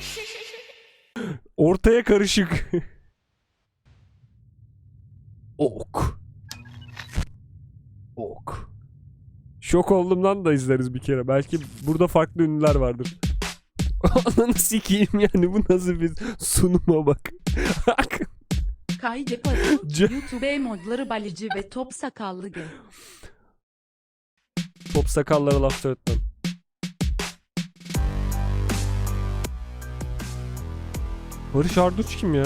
Ortaya karışık. Ok. Ok. Şok oldum lan da izleriz bir kere. Belki burada farklı ünlüler vardır. Ananı sikeyim yani bu nasıl bir sunuma bak. Kaydı Paru, C- YouTube modları Balici ve Top Sakallı G. Top sakallara laf söyletmem. Barış Arduç kim ya?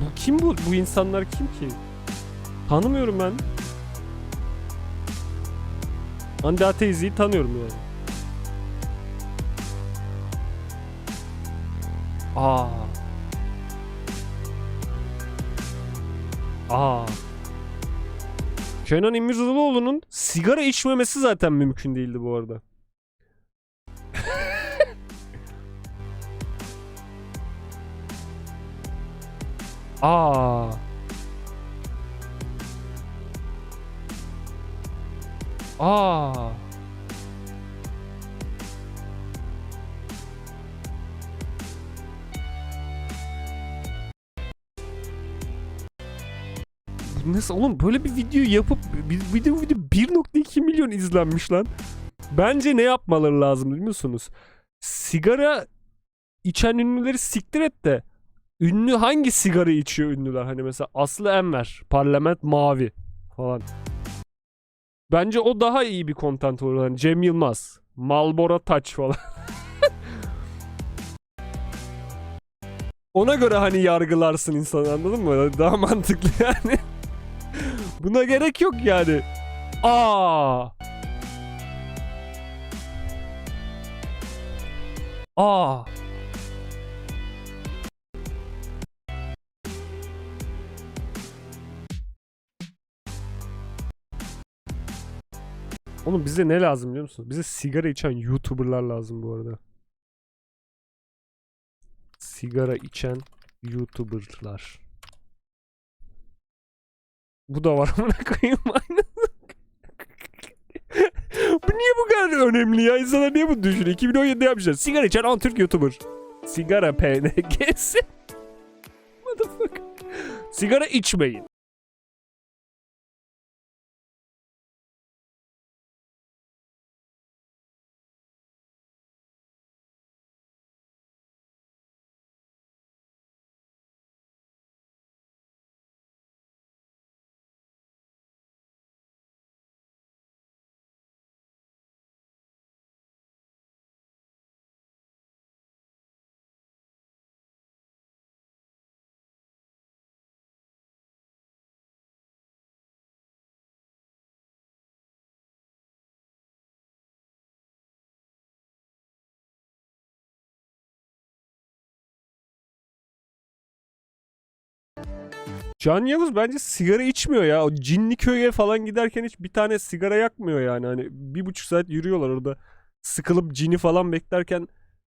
Bu kim bu? Bu insanlar kim ki? Tanımıyorum ben. Hande Ateizi'yi tanıyorum yani. Aa. Aa. Kenan İmirzalıoğlu'nun sigara içmemesi zaten mümkün değildi bu arada. Aa. Aa. Bu Nasıl oğlum böyle bir video yapıp bir video video 1.2 milyon izlenmiş lan. Bence ne yapmaları lazım biliyor musunuz? Sigara içen ünlüleri siktir et de ünlü hangi sigara içiyor ünlüler? Hani mesela Aslı Enver, Parlament Mavi falan. Bence o daha iyi bir content olur. Hani Cem Yılmaz, Malbora Taç falan. Ona göre hani yargılarsın insanı anladın mı? Daha mantıklı yani. Buna gerek yok yani. Aa. Aa. Oğlum bize ne lazım biliyor musunuz? Bize sigara içen YouTuber'lar lazım bu arada. Sigara içen YouTuber'lar. Bu da var amına koyayım aynı. bu niye bu kadar önemli ya? İnsanlar niye bunu düşünüyor? 2017'de yapmışlar. Sigara içen Antürk YouTuber. Sigara PNG'si. Motherfucker. Sigara içmeyin. Can Yavuz bence sigara içmiyor ya. O cinli köye falan giderken hiç bir tane sigara yakmıyor yani. Hani bir buçuk saat yürüyorlar orada. Sıkılıp cini falan beklerken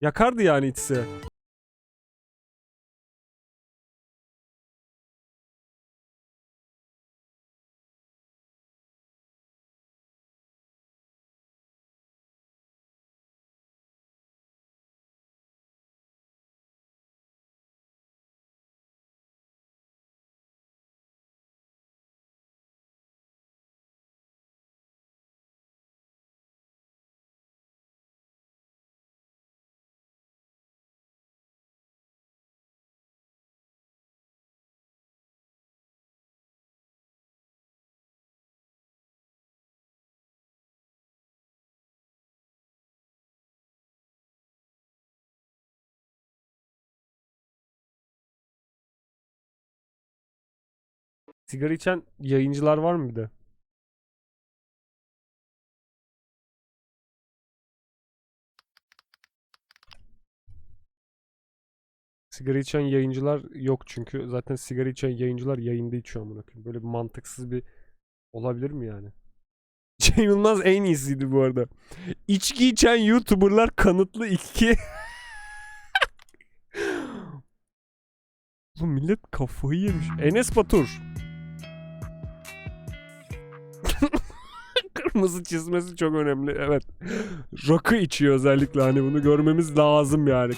yakardı yani içse. Sigara içen yayıncılar var mı bir de? Sigara içen yayıncılar yok çünkü. Zaten sigara içen yayıncılar yayında içiyor amına koyayım. Böyle bir mantıksız bir olabilir mi yani? Cem Yılmaz en iyisiydi bu arada. İçki içen YouTuber'lar kanıtlı iki. Bu millet kafayı yemiş. Enes Batur. Kırmızı çizmesi çok önemli. Evet. Rakı içiyor özellikle hani bunu görmemiz lazım yani.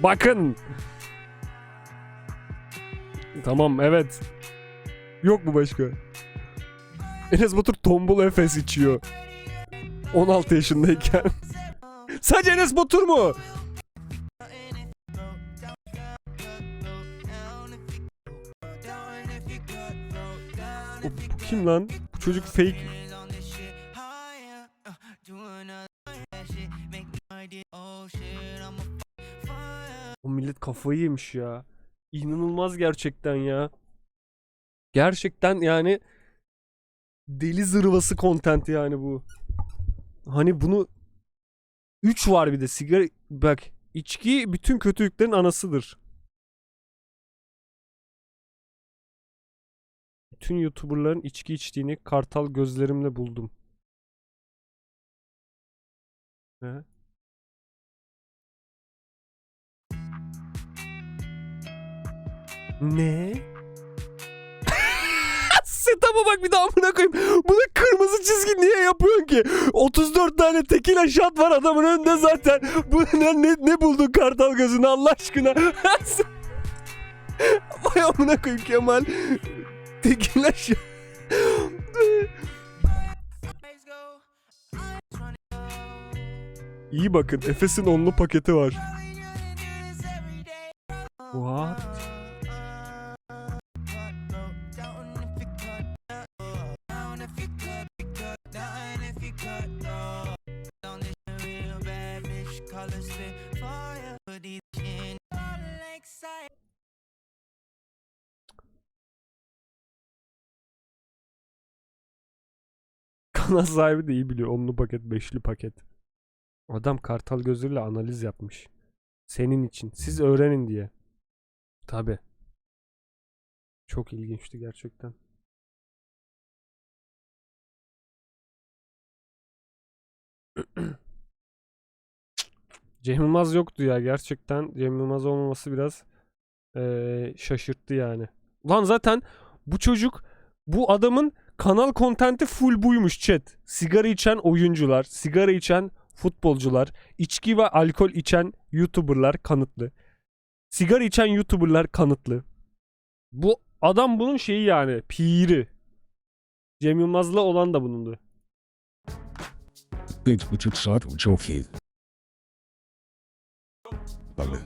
Bakın. Tamam evet. Yok mu başka? Enes Batur tombul Efes içiyor. 16 yaşındayken. Sadece Enes Batur mu? O, bu kim lan? Bu çocuk fake. O millet kafayı yemiş ya. İnanılmaz gerçekten ya. Gerçekten yani deli zırvası content yani bu. Hani bunu 3 var bir de sigara bak içki bütün kötülüklerin anasıdır. Bütün YouTuber'ların içki içtiğini kartal gözlerimle buldum. Ne? Ne? Setup'a bak bir daha amına koyayım. Bunu kırmızı çizgi niye yapıyorsun ki? 34 tane tekila shot var adamın önünde zaten. Bu ne, ne, ne buldun kartal gözünü Allah aşkına? Vay amına koyayım Kemal. Tekila shot. İyi bakın Efes'in onlu paketi var. What? Kanal sahibi de iyi biliyor. Onlu paket, beşli paket. Adam kartal gözüyle analiz yapmış. Senin için. Siz öğrenin diye. Tabi. Çok ilginçti gerçekten. Cem Yılmaz yoktu ya gerçekten. Cem Yılmaz olmaması biraz eee, şaşırttı yani. Lan zaten bu çocuk bu adamın kanal kontenti full buymuş chat. Sigara içen oyuncular, sigara içen futbolcular, içki ve alkol içen YouTuber'lar kanıtlı. Sigara içen YouTuber'lar kanıtlı. Bu adam bunun şeyi yani piri. Cem Yılmaz'la olan da bunundu. Bir buçuk saat çok iyi. Tabii.